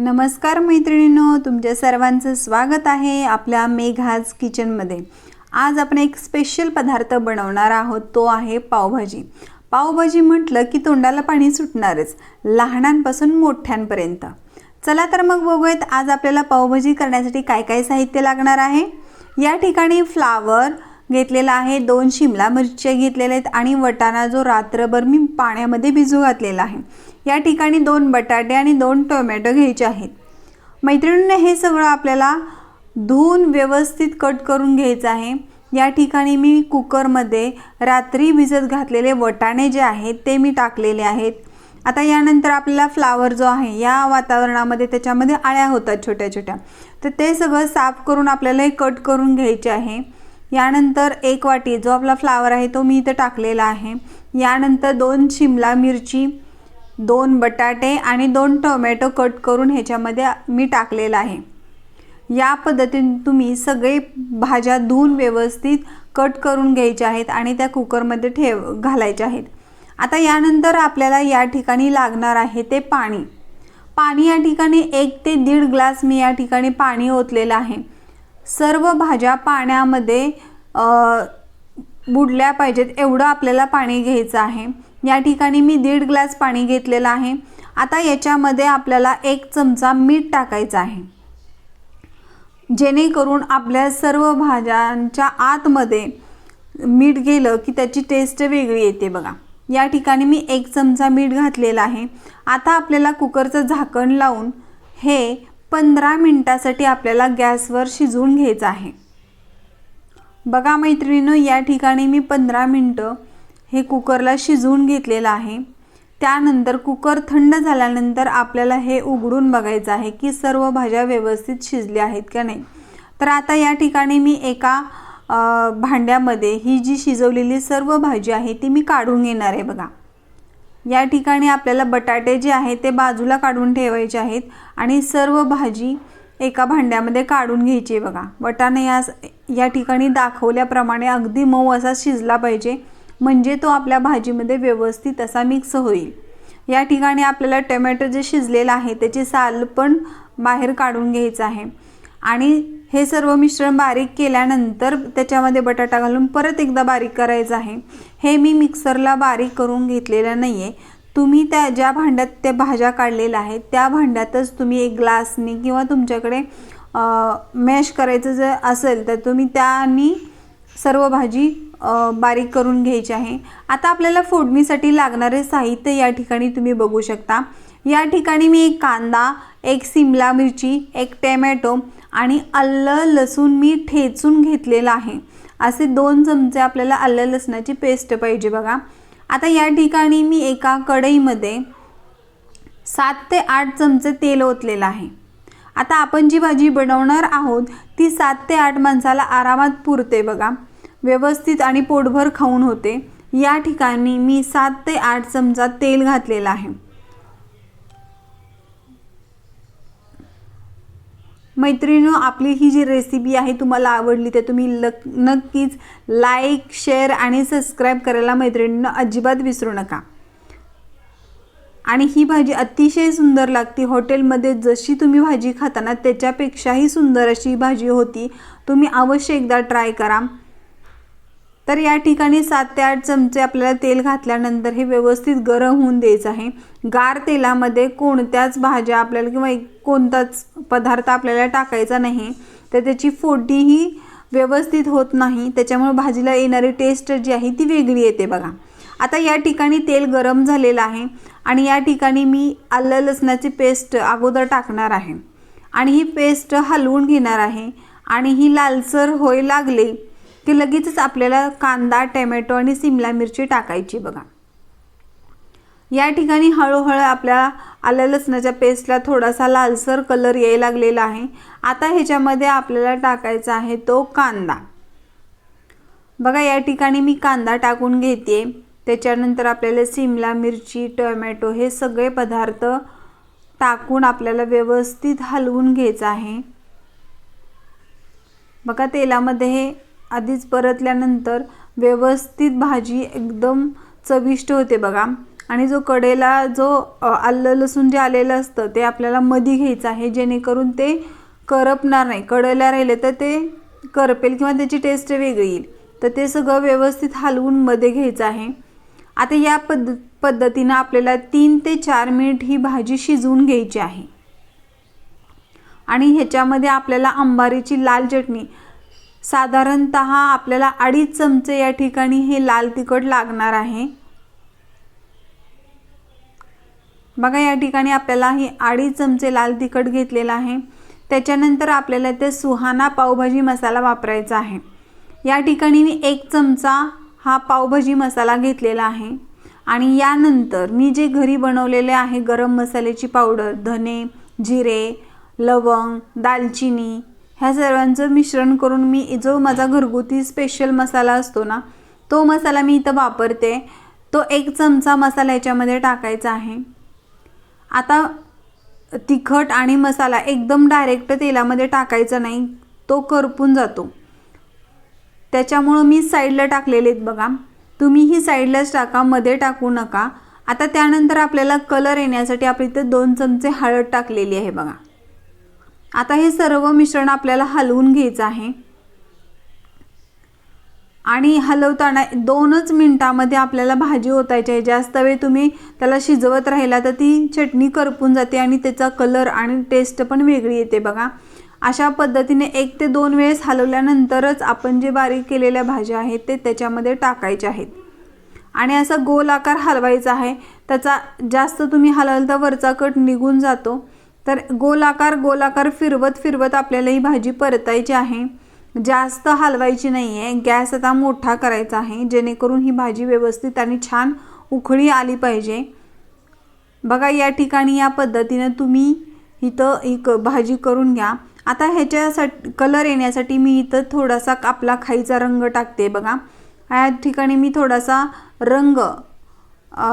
नमस्कार मैत्रिणींनो तुमच्या सर्वांचं स्वागत आहे आपल्या मेघाज किचनमध्ये. आज आपण एक स्पेशल पदार्थ बनवणार आहोत तो आहे पावभाजी. पावभाजी म्हटलं की तोंडाला पाणी सुटणारच लहानांपासून मोठ्यांपर्यंत. चला तर मग बघूयात आज आपल्याला पावभाजी करण्यासाठी काय काय साहित्य लागणार आहे? या ठिकाणी फ्लावर घेतलेला आहे दोन शिमला मिरच्या घेतलेल्या आहेत आणि वटाणा जो रात्रभर मी पाण्यामध्ये भिजू घातलेला आहे. या ठिकाणी दोन बटाटे आणि दोन टोमॅटो घ्यायचे आहेत. मैत्रिणींना हे सगळं आपल्याला धुवून व्यवस्थित कट करून घ्यायचं आहे. या ठिकाणी मी कुकरमध्ये रात्री भिजत घातलेले वटाणे जे आहेत ते मी टाकलेले आहेत. आता यानंतर आपल्याला फ्लावर जो आहे या वातावरणामध्ये त्याच्यामध्ये आळ्या होतात छोट्या छोट्या. तर ते सगळं साफ करून आपल्याला हे कट करून घ्यायचे आहे. यानंतर एक वाटी जो आपला फ्लावर आहे तो मी इथं टाकलेला आहे. यानंतर दोन शिमला मिरची दोन बटाटे आणि दोन टोमॅटो कट करून ह्याच्यामध्ये मी टाकलेलं आहे. या पद्धतीने तुम्ही सगळे भाज्या धुवून व्यवस्थित कट करून घ्यायच्या आहेत आणि त्या कुकरमध्ये ठेव घालायच्या आहेत. आता यानंतर आपल्याला या ठिकाणी लागणार आहे ते पाणी. पाणी या ठिकाणी एक ते दीड ग्लास मी या ठिकाणी पाणी ओतलेलं आहे. सर्व भाज्या पाण्यामध्ये बुडल्या पाहिजेत एवढं आपल्याला पाणी घ्यायचं आहे. या ठिकाणी मी दीड ग्लास पाणी घेतलेलं आहे. आता याच्यामध्ये आपल्याला एक चमचा मीठ टाकायचं आहे. जेणेकरून आपल्या सर्व भाज्यांच्या आतमध्ये मीठ गेलं की त्याची टेस्ट वेगळी येते बघा. या ठिकाणी मी एक चमचा मीठ घातलेला आहे. आता आपल्याला कुकरचं झाकण लावून हे पंधरा मिनटासाठी आपल्याला गॅसवर शिजवून घ्यायचं आहे. बघा मैत्रिणीनं या ठिकाणी मी पंधरा मिनटं हे कुकरला शिजवून घेतलेलं आहे. त्यानंतर कुकर थंड झाल्यानंतर आपल्याला हे उघडून बघायचं आहे की सर्व भाज्या व्यवस्थित शिजल्या आहेत का नाही. तर आता या ठिकाणी मी एका भांड्यामध्ये ही जी शिजवलेली सर्व भाजी आहे ती मी काढून घेणार आहे बघा. या ठिकाणी आपल्याला बटाटे जे आहेत ते बाजूला काढून ठेवायचे आहेत आणि सर्व भाजी एका भांड्यामध्ये काढून घ्यायची आहे बघा. वटाणे या या ठिकाणी दाखवल्याप्रमाणे अगदी मऊ असा शिजला पाहिजे. म्हणजे तो आपल्या भाजीमध्ये व्यवस्थित असा मिक्स होईल. या ठिकाणी आपल्याला टोमॅटो जे शिजलेलं आहे त्याची साल पण बाहेर काढून घ्यायचं आहे. आणि हे सर्व मिश्रण बारीक केल्यानंतर त्याच्यामध्ये बटाटा घालून परत एकदा बारीक करायचं आहे. हे मी मिक्सरला बारीक करून घेतलेलं नाही आहे तुम्ही त्या ज्या भांड्यात त्या भाज्या काढलेल्या आहेत त्या भांड्यातच तुम्ही एक ग्लासने किंवा तुमच्याकडे मॅश करायचं जर असेल तर तुम्ही त्यानी सर्व भाजी बारीक करून घ्यायची आहे. आता आपल्याला फोडणीसाठी लागणारे साहित्य या ठिकाणी तुम्ही बघू शकता. या ठिकाणी मी एक कांदा एक सिमला मिरची एक टॅमॅटो आणि आलं लसूण मी ठेचून घेतलेलं आहे. असे दोन चमचे आपल्याला आलं लसणाची पेस्ट पाहिजे बघा. आता या ठिकाणी मी एका कढईमध्ये सात ते आठ चमचे तेल ओतलेलं आहे. आता आपण जी भाजी बनवणार आहोत ती सात ते आठ माणसाला आरामात पुरते बघा. व्यवस्थित आणि पोटभर खाऊन होते. या ठिकाणी मी सात ते आठ चमचा तेल घातलेला आहे. मैत्रिणी आपली ही जी रेसिपी आहे तुम्हाला आवडली तर तुम्ही लक नक्कीच लाईक शेअर आणि सबस्क्राईब करायला मैत्रिणींना अजिबात विसरू नका. आणि ही भाजी अतिशय सुंदर लागते. हॉटेलमध्ये जशी तुम्ही भाजी खाताना त्याच्यापेक्षाही सुंदर अशी भाजी होती. तुम्ही अवश्य एकदा ट्राय करा. तर या ठिकाणी सात ते आठ चमचे आपल्याला तेल घातल्यानंतर हे व्यवस्थित गरम होऊन द्यायचं आहे. गार तेलामध्ये कोणत्याच भाज्या आपल्याला किंवा कोणताच पदार्थ आपल्याला टाकायचा नाही. तर त्याची फोडणीही व्यवस्थित होत नाही. त्याच्यामुळे भाजीला येणारी टेस्ट जी आहे ती वेगळी येते बघा. आता या ठिकाणी तेल गरम झालेलं आहे आणि या ठिकाणी मी आलं लसणाची पेस्ट अगोदर टाकणार आहे. आणि ही पेस्ट हलवून घेणार आहे. आणि ही लालसर होय लागली की लगेचच आपल्याला कांदा टॅमॅटो आणि सिमला मिरची टाकायची बघा. या ठिकाणी हळूहळू आपल्या आल्या लसणाच्या पेस्टला थोडासा लालसर कलर यायला लागलेला आहे. आता ह्याच्यामध्ये आपल्याला टाकायचा आहे तो कांदा. बघा या ठिकाणी मी कांदा टाकून घेते त्याच्यानंतर आपल्याला सिमला मिरची टोमॅटो हे सगळे पदार्थ टाकून आपल्याला व्यवस्थित हलवून घ्यायचं आहे. बघा तेलामध्ये हे आधीच परतल्यानंतर व्यवस्थित भाजी एकदम चविष्ट होते बघा. आणि जो कडेला जो आलं लसूण जे आलेलं असतं ते आपल्याला मधी घ्यायचं आहे जेणेकरून ते करपणार नाही. कडेला राहिले तर ते करपेल किंवा त्याची टेस्ट वेगळी येईल. तर ते सगळं व्यवस्थित हलवून मध्ये घ्यायचं आहे. आता या पद्ध पद्धतीनं आपल्याला तीन ते चार मिनिट ही भाजी शिजवून घ्यायची आहे. आणि ह्याच्यामध्ये आपल्याला अंबारीची लाल चटणी साधारणत आपल्याला अडीच चमचे या ठिकाणी हे लाल तिखट लागणार आहे. बघा या ठिकाणी आपल्याला हे अडीच चमचे लाल तिखट घेतलेलं आहे. त्याच्यानंतर आपल्याला ते सुहाना पावभाजी मसाला वापरायचा आहे. या ठिकाणी मी एक चमचा हा पावभाजी मसाला घेतलेला आहे. आणि यानंतर मी जे घरी बनवलेले आहे गरम मसाल्याची पावडर धने जिरे लवंग दालचिनी ह्या सर्वांचं मिश्रण करून मी जो माझा घरगुती स्पेशल मसाला असतो ना तो मसाला मी इथं वापरते. तो एक चमचा मसाला याच्यामध्ये टाकायचा आहे. आता तिखट आणि मसाला एकदम डायरेक्ट तेलामध्ये टाकायचा नाही तो करपून जातो. त्याच्यामुळं मी साईडला टाकलेले आहेत बघा. तुम्ही ही साईडलाच टाका मध्ये टाकू नका. आता त्यानंतर आपल्याला कलर येण्यासाठी आपण इथे दोन चमचे हळद टाकलेली आहे बघा. आता हे सर्व मिश्रण आपल्याला हलवून घ्यायचं आहे. आणि हलवताना दोनच मिनटामध्ये आपल्याला भाजी ओतायची आहे. जास्त वेळ तुम्ही त्याला शिजवत राहिला तर ती चटणी करपून जाते आणि त्याचा कलर आणि टेस्ट पण वेगळी येते बघा. अशा पद्धतीने एक ते दोन वेळेस हलवल्यानंतरच आपण जे बारीक केलेल्या भाज्या आहेत ते त्याच्यामध्ये टाकायच्या आहेत. आणि असा गोल आकार हलवायचा आहे. त्याचा जास्त तुम्ही हलवल तर वरचा कट निघून जातो. तर गोलाकार गोलाकार फिरवत फिरवत आपल्याला ही भाजी परतायची आहे. जास्त हलवायची नाही आहे गॅस आता मोठा करायचा आहे. जेणेकरून ही भाजी व्यवस्थित आणि छान उखळी आली पाहिजे. बघा या ठिकाणी या पद्धतीनं तुम्ही इथं एक भाजी करून घ्या. आता ह्याच्यासाठी कलर येण्यासाठी मी इथं थोडासा आपला खाईचा रंग टाकते बघा. या ठिकाणी मी थोडासा रंग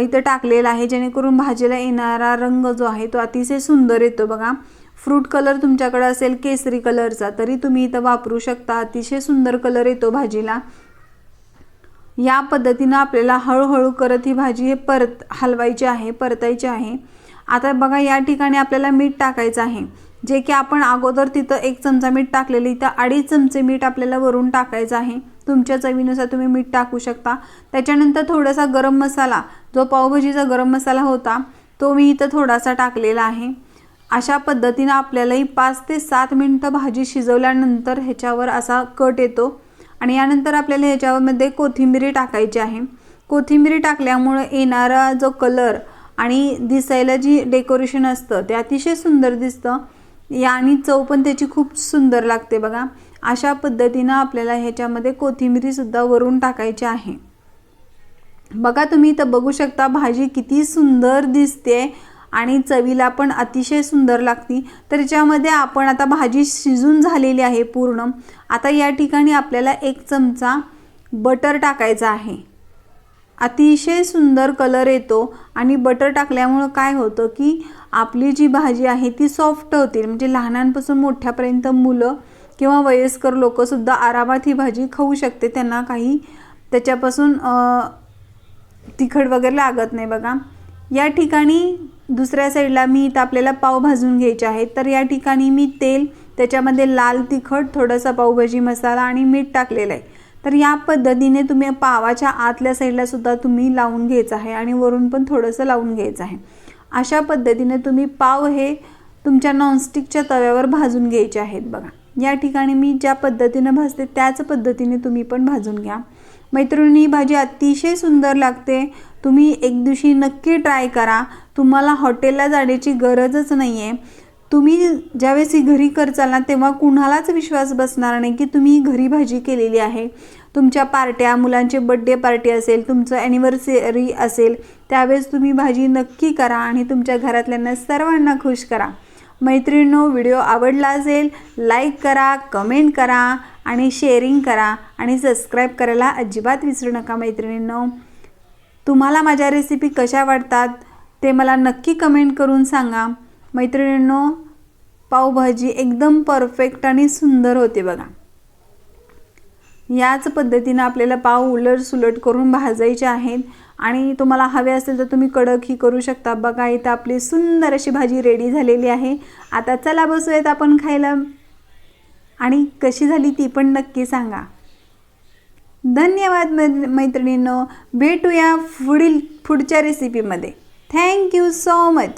इथं टाकलेला आहे जेणेकरून भाजीला येणारा रंग जो आहे तो अतिशय सुंदर येतो बघा. फ्रूट कलर तुमच्याकडे असेल केसरी कलरचा तरी तुम्ही इथं वापरू शकता. अतिशय सुंदर कलर येतो भाजीला. या पद्धतीनं आपल्याला हळूहळू करत ही भाजी हे परत हलवायची आहे परतायची आहे. आता बघा या ठिकाणी आपल्याला मीठ टाकायचं आहे. जे की आपण अगोदर तिथं एक चमचा मीठ टाकलेलं इथं अडीच चमचे मीठ आपल्याला वरून टाकायचं आहे. तुमच्या चवीनुसार तुम्ही मीठ टाकू शकता. त्याच्यानंतर थोडासा गरम मसाला जो पावभाजीचा गरम मसाला होता तो मी इथं थोडासा टाकलेला आहे. अशा पद्धतीनं आपल्यालाही पाच ते सात मिनटं भाजी शिजवल्यानंतर ह्याच्यावर असा कट येतो आणि यानंतर आपल्याला ह्याच्यामध्ये कोथिंबिरी टाकायची आहे. कोथिंबिरी टाकल्यामुळं येणारा जो कलर आणि दिसायला जी डेकोरेशन असतं ते अतिशय सुंदर दिसतं. या आणि चव पण त्याची खूप सुंदर लागते बघा. अशा पद्धतीनं आपल्याला ह्याच्यामध्ये कोथिंबिरीसुद्धा वरून टाकायची आहे. बघा तुम्ही इथं बघू शकता भाजी किती सुंदर दिसते आणि चवीला पण अतिशय सुंदर लागती. तर याच्यामध्ये आपण आता भाजी शिजून झालेली आहे पूर्ण. आता या ठिकाणी आपल्याला एक चमचा बटर टाकायचा आहे. अतिशय सुंदर कलर येतो आणि बटर टाकल्यामुळं काय होतं की आपली जी भाजी आहे ती सॉफ्ट होते. म्हणजे लहानांपासून मोठ्यापर्यंत मुलं किंवा वयस्कर लोकंसुद्धा आरामात ही भाजी खाऊ शकते. त्यांना काही त्याच्यापासून तिखट वगैरे लागत नाही बघा. या ठिकाणी दुसऱ्या साईडला मी इथं आपल्याला पाव भाजून घ्यायचे आहेत. तर या ठिकाणी मी तेल त्याच्यामध्ये लाल तिखट थोडासा पावभाजी मसाला आणि मीठ टाकलेलं आहे. तर या पद्धतीने तुम्ही पावाच्या आतल्या साईडला सुद्धा तुम्ही लावून घ्यायचं आहे आणि वरून पण थोडंसं लावून घ्यायचं आहे. अशा पद्धतीने तुम्ही पाव हे तुमच्या नॉनस्टिकच्या तव्यावर भाजून घ्यायचे आहेत बघा. या ठिकाणी मी ज्या पद्धतीनं भाजते त्याच पद्धतीने तुम्ही पण भाजून घ्या. मैत्रिणी भाजी अतिशय सुंदर लागते. तुम्ही एक दिवशी नक्की ट्राय करा. तुम्हाला हॉटेलला जाण्याची गरजच नाही आहे तुम्ही ज्यावेळेस ही घरी करचाल ना तेव्हा कुणालाच विश्वास बसणार नाही की तुम्ही घरी भाजी केलेली आहे. तुमच्या पार्ट्या मुलांचे बड्डे पार्टी असेल तुमचं ॲनिव्हर्सरी असेल त्यावेळेस तुम्ही भाजी नक्की करा आणि तुमच्या घरातल्यांना सर्वांना खुश करा. मैत्रिणींनो व्हिडिओ आवडला असेल लाईक करा कमेंट करा आणि शेअरिंग करा आणि सबस्क्राईब करायला अजिबात विसरू नका मैत्रिणींनो. तुम्हाला माझ्या रेसिपी कशा वाटतात ते मला नक्की कमेंट करून सांगा. मैत्रिणींनो पावभाजी एकदम परफेक्ट आणि सुंदर होते बघा. याच पद्धतीनं आपल्याला पाव उलट सुलट करून भाजायचे आहेत. आणि तुम्हाला हवे असेल तर तुम्ही कडक ही करू शकता. बघा इथं आपली सुंदर अशी भाजी रेडी झालेली आहे. आता चला बसूयात आपण खायला. आणि कशी झाली ती पण नक्की सांगा. धन्यवाद मै- मैत्रिणींनो. भेटूया पुढील पुढच्या रेसिपीमध्ये थँक्यू सो मच